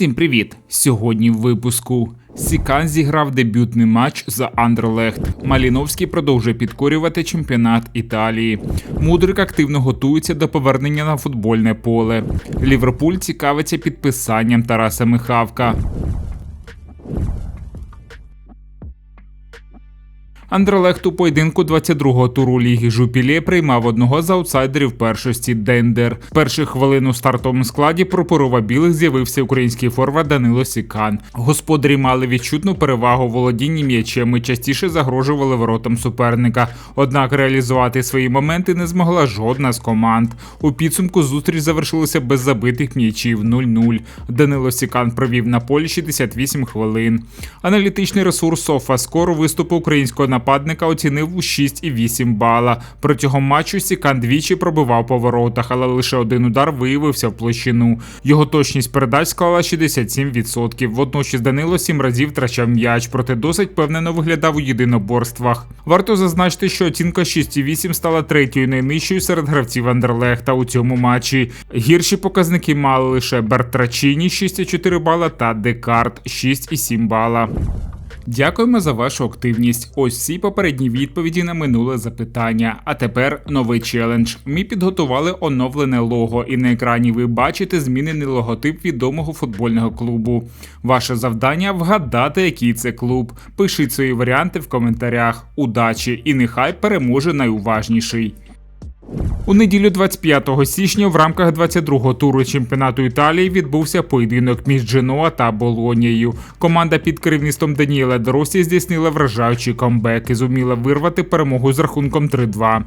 Всім привіт! Сьогодні в випуску. Сікан зіграв дебютний матч за Андерлехт. Маліновський продовжує підкорювати чемпіонат Італії. Мудрик активно готується до повернення на футбольне поле. Ліверпуль цікавиться підписанням Тараса Михавка. Андерлехт у поєдинку 22-го туру ліги Жупілє приймав одного з аутсайдерів першості Дендер. В перших хвилин у стартовому складі про порова білих з'явився український форвард Данило Сікан. Господарі мали відчутну перевагу володінні м'ячем і частіше загрожували воротам суперника. Однак реалізувати свої моменти не змогла жодна з команд. У підсумку зустріч завершилася без забитих м'ячів 0-0. Данило Сікан провів на полі 68 хвилин. Аналітичний ресурс Софа скоро виступу українського нападника оцінив у 6,8 бала. Протягом матчу Сікан двічі пробивав по воротах, але лише один удар виявився в площину. Його точність передач склала 67%. Водночас Данило сім разів втрачав м'яч, проте досить впевнено виглядав у єдиноборствах. Варто зазначити, що оцінка 6,8 стала третьою найнижчою серед гравців Андерлехта у цьому матчі. Гірші показники мали лише Бертрачіні 6,4 бала та Декарт 6,7 бала. Дякуємо за вашу активність. Ось всі попередні відповіді на минуле запитання. А тепер новий челендж. Ми підготували оновлене лого, і на екрані ви бачите змінений логотип відомого футбольного клубу. Ваше завдання вгадати, який це клуб. Пишіть свої варіанти в коментарях. Удачі! І нехай переможе найуважніший. У неділю 25 січня в рамках 22-го туру чемпіонату Італії відбувся поєдинок між Дженоа та Болонією. Команда під керівництвом Даніела Доросі здійснила вражаючий камбек і зуміла вирвати перемогу з рахунком 3-2.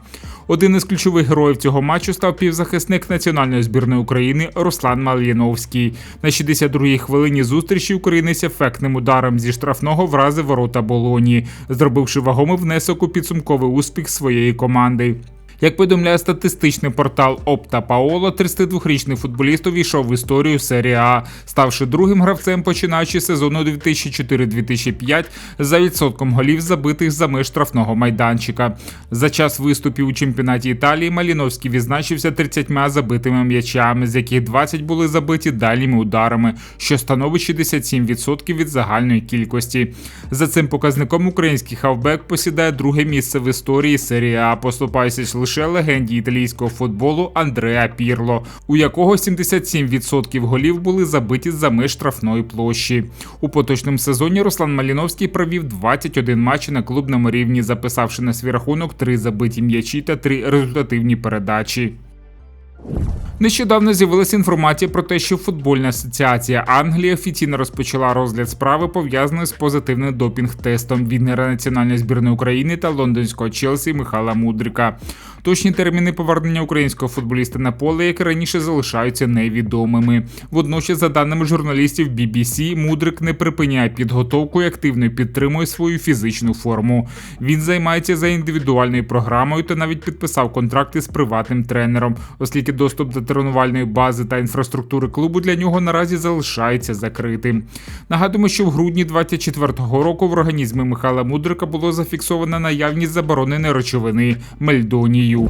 Один із ключових героїв цього матчу став півзахисник національної збірної України Руслан Маліновський. На 62-й хвилині зустрічі українець ефектним ударом зі штрафного вразив ворота Болонії, зробивши вагомий внесок у підсумковий успіх своєї команди. Як повідомляє статистичний портал Опта Паоло, 32-річний футболіст увійшов в історію серії А, ставши другим гравцем, починаючи сезону 2004-2005 за відсотком голів, забитих за меж штрафного майданчика. За час виступів у чемпіонаті Італії Маліновський відзначився 30 забитими м'ячами, з яких 20 були забиті дальніми ударами, що становить 67% від загальної кількості. За цим показником український хавбек посідає друге місце в історії серії А, поступаючись лише лише легенді італійського футболу Андреа Пірло, у якого 77% голів були забиті за меж штрафної площі. У поточному сезоні Руслан Маліновський провів 21 матч на клубному рівні, записавши на свій рахунок 3 забиті м'ячі та 3 результативні передачі. Нещодавно з'явилася інформація про те, що футбольна асоціація Англії офіційно розпочала розгляд справи, пов'язаної з позитивним допінг-тестом віднера національної збірної України та лондонського Челсі Михайла Мудрика. Точні терміни повернення українського футболіста на поле, як раніше залишаються невідомими. Водночас, за даними журналістів BBC, Мудрик не припиняє підготовку і активно підтримує свою фізичну форму. Він займається за індивідуальною програмою та навіть підписав контракти з приватним тренером, оскільки доступ до тренувальної бази та інфраструктури клубу для нього наразі залишається закритим. Нагадуємо, що в грудні 24-го року в організмі Михайла Мудрика було зафіксовано наявність забороненої речовини мельдонію.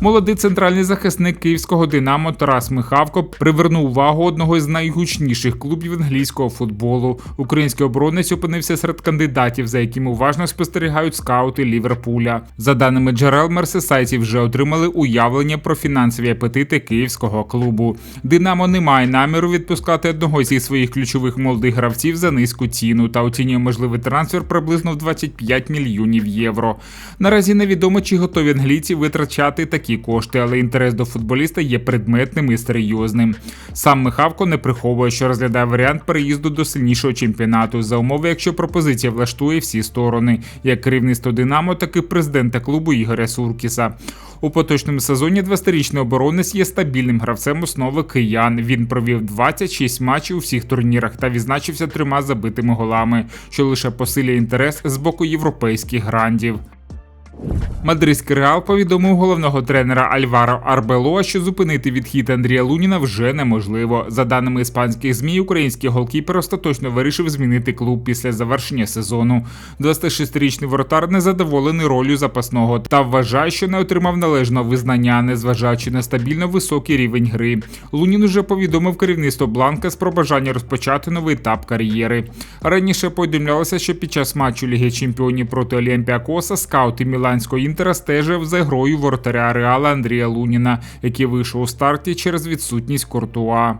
Молодий центральний захисник київського Динамо Тарас Михавко привернув увагу одного з найгучніших клубів англійського футболу. Український оборонець опинився серед кандидатів, за якими уважно спостерігають скаути Ліверпуля. За даними джерел, мерсесайці вже отримали уявлення про фінансові апетити київського клубу. Динамо не має наміру відпускати одного зі своїх ключових молодих гравців за низьку ціну та оцінює можливий трансфер приблизно в 25 мільйонів євро. Наразі невідомо, чи готові англійці витрачати заробляти такі кошти, але інтерес до футболіста є предметним і серйозним. Сам Михавко не приховує, що розглядає варіант переїзду до сильнішого чемпіонату за умови, якщо пропозиція влаштує всі сторони, як керівництво Динамо, так і президента клубу Ігоря Суркіса. У поточному сезоні 20-річний оборонець є стабільним гравцем основи киян. Він провів 26 матчів у всіх турнірах та відзначився трьома забитими голами, що лише посилює інтерес з боку європейських грандів. Мадридський реал повідомив головного тренера Альваро Арбелоа, що зупинити відхід Андрія Луніна вже неможливо. За даними іспанських змі, український голкіпер остаточно вирішив змінити клуб після завершення сезону. 26-річний воротар незадоволений ролью запасного та вважає, що не отримав належного визнання, незважаючи на стабільно високий рівень гри. Лунін уже повідомив керівництво Бланка про бажання розпочати новий етап кар'єри. Раніше повідомлялося, що під час матчу Ліги Чемпіонів проти Олімпіакоса скаути Міланського інтера стежив за грою воротаря Реала Андрія Луніна, який вийшов у старті через відсутність Куртуа.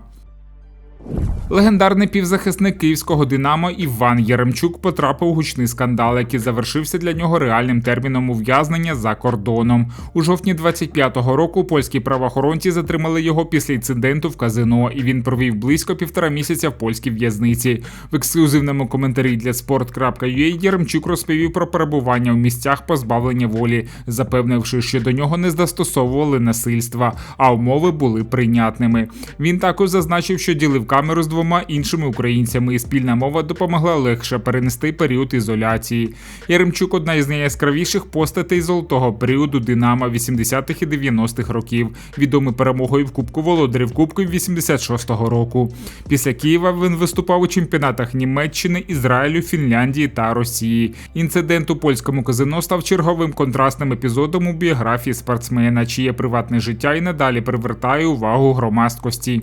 Легендарний півзахисник київського Динамо Іван Яремчук потрапив у гучний скандал, який завершився для нього реальним терміном ув'язнення за кордоном. У жовтні 25-го року польські правоохоронці затримали його після інциденту в казино, і він провів близько півтора місяця в польській в'язниці. В ексклюзивному коментарі для sport.ua Яремчук розповів про перебування в місцях позбавлення волі, запевнивши, що до нього не застосовували насильства, а умови були прийнятними. Він також зазначив, що ділив камеру з двома іншими українцями, і спільна мова допомогла легше перенести період ізоляції. Яремчук одна із найяскравіших постатей золотого періоду Динамо 80-х і 90-х років, відомий перемогою в Кубку Володарів Кубків 86-го року. Після Києва він виступав у чемпіонатах Німеччини, Ізраїлю, Фінляндії та Росії. Інцидент у польському казино став черговим контрастним епізодом у біографії спортсмена, чиє приватне життя і надалі привертає увагу громадськості.